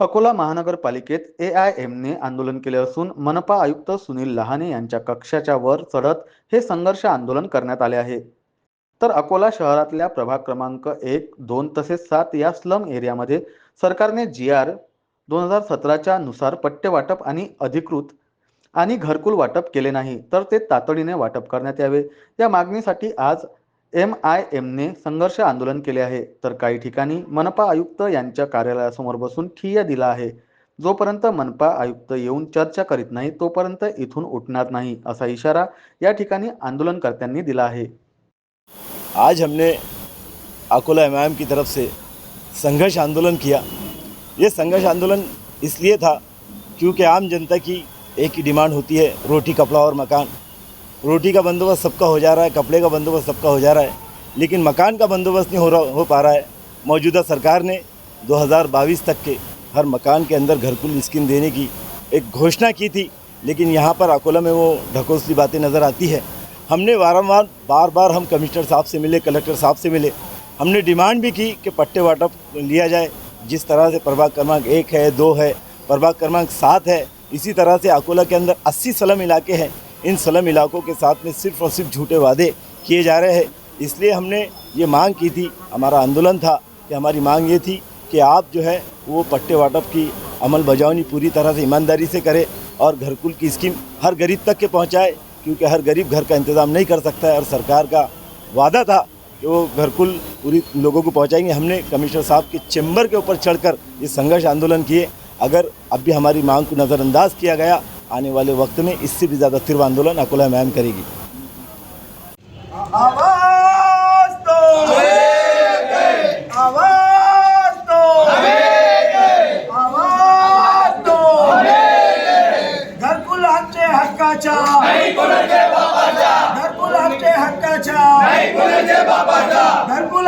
अकोला महानगरपालिकेत ए आय एमने आंदोलन केले असून मनपा आयुक्त सुनील लहाने यांच्या कक्षाच्या वर चढत हे संघर्ष आंदोलन करण्यात आले आहे. तर अकोला शहरातल्या प्रभाग क्रमांक एक दोन तसेच सात या स्लम एरियामध्ये सरकारने जी आर दोन हजार सतराच्या नुसार पट्टे वाटप आणि अधिकृत आणि घरकुल वाटप केले नाही तर ते तातडीने वाटप करण्यात यावे. या मागणीसाठी आज एम आय एमने संघर्ष आंदोलन केले आहे. तर काही ठिकाणी मनपा आयुक्त यांच्या कार्यालयासमोर बसून ठिय्या दिला आहे. जोपर्यंत मनपा आयुक्त येऊन चर्चा करीत नाही तोपर्यंत इथून उठणार नाही असा इशारा या ठिकाणी आंदोलनकर्त्यांनी दिला आहे. आज हमने अकोला एम की तरफ से संघर्ष आंदोलन किया. ये संघर्ष आंदोलन इसलिए था क्योंकि आम जनता की एक ही डिमांड होती है रोटी कपड़ा और मकान। रोटी का बंदोबस्त सबका हो जा रहा है, कपड़े का बंदोबस्त सबका हो जा रहा है, लेकिन मकान का बंदोबस्त नहीं हो रहा, हो पा रहा है। मौजूदा सरकार ने 2022 तक के हर मकान के अंदर घरकुल स्कीम देने की एक घोषणा की थी, लेकिन यहाँ पर अकोला में वो ढकोसली बातें नज़र आती है। हमने वारंवार बार बार हम कमिश्नर साहब से मिले, कलेक्टर साहब से मिले। हमने डिमांड भी की कि पट्टे वाटप लिया जाए। जिस तरह से प्रभाग क्रमांक एक है, दो है, प्रभाग क्रमांक सात है, इसी तरह से अकोला के अंदर 80 सलम इलाके हैं। इन सलम इलाकों के साथ में सिर्फ़ और सिर्फ़ झूठे वादे किए जा रहे हैं। इसलिए हमने ये मांग की थी, हमारा आंदोलन था कि हमारी मांग ये थी कि आप जो है वो पट्टे वाटप की अमल बजावनी पूरी तरह से ईमानदारी से करें और घरकुल की स्कीम हर गरीब तक के पहुँचाए, क्योंकि हर गरीब घर का इंतज़ाम नहीं कर सकता है। और सरकार का वादा था कि वो घरकुल पूरी लोगों को पहुँचाएँगे। हमने कमिश्नर साहब के चैम्बर के ऊपर चढ़कर ये संघर्ष आंदोलन किए। अगर अब भी हमारी मांग को नज़रअंदाज किया गया आने वाले वक्त में इससे भी ज़्यादा तीव्र आंदोलन अकोला मैम करेगी। घरकुल हक्काच्या हक्काच्या घरकुल